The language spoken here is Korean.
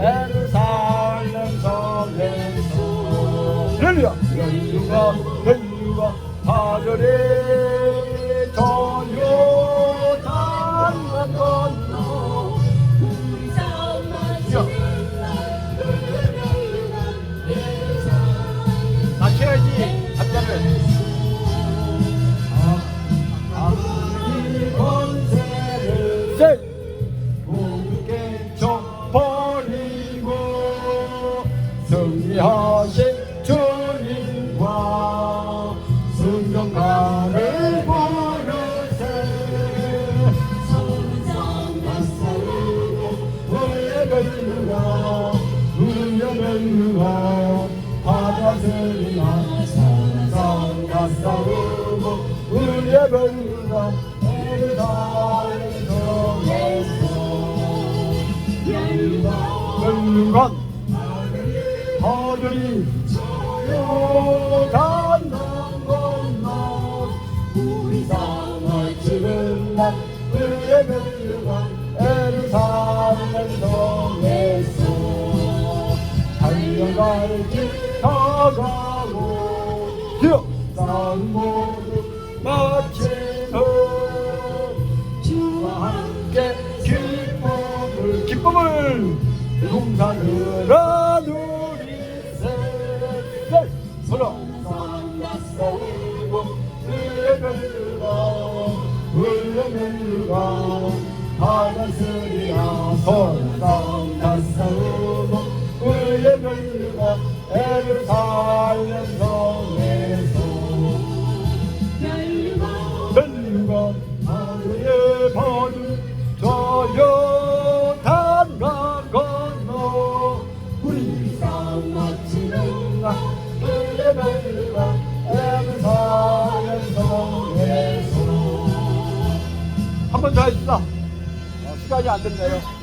가 에루살렘 성에서 렐루야. 렐루가 렐루가 하늘에 저요 단만 건너 우리 싸움 마치는 날 맞춰야지 합장을 아무리 권세를 승리하신 주님과 순종가를 부르세 성장 싸우고 우리의 멸류가 우리의 멸류가 바다들이나 성성가 싸우고 우리의 멸류가 에르다의 성에서 멸류관 건너 우리 땅을 치는 날 그의 멸류가 에루살렘 성에서 달려갈지 땅 모두 주와 함께 기쁨을 기쁨을 동산으로 바다스리라 서로 싸 한 번 더 해주자 어, 시간이 안 됐네요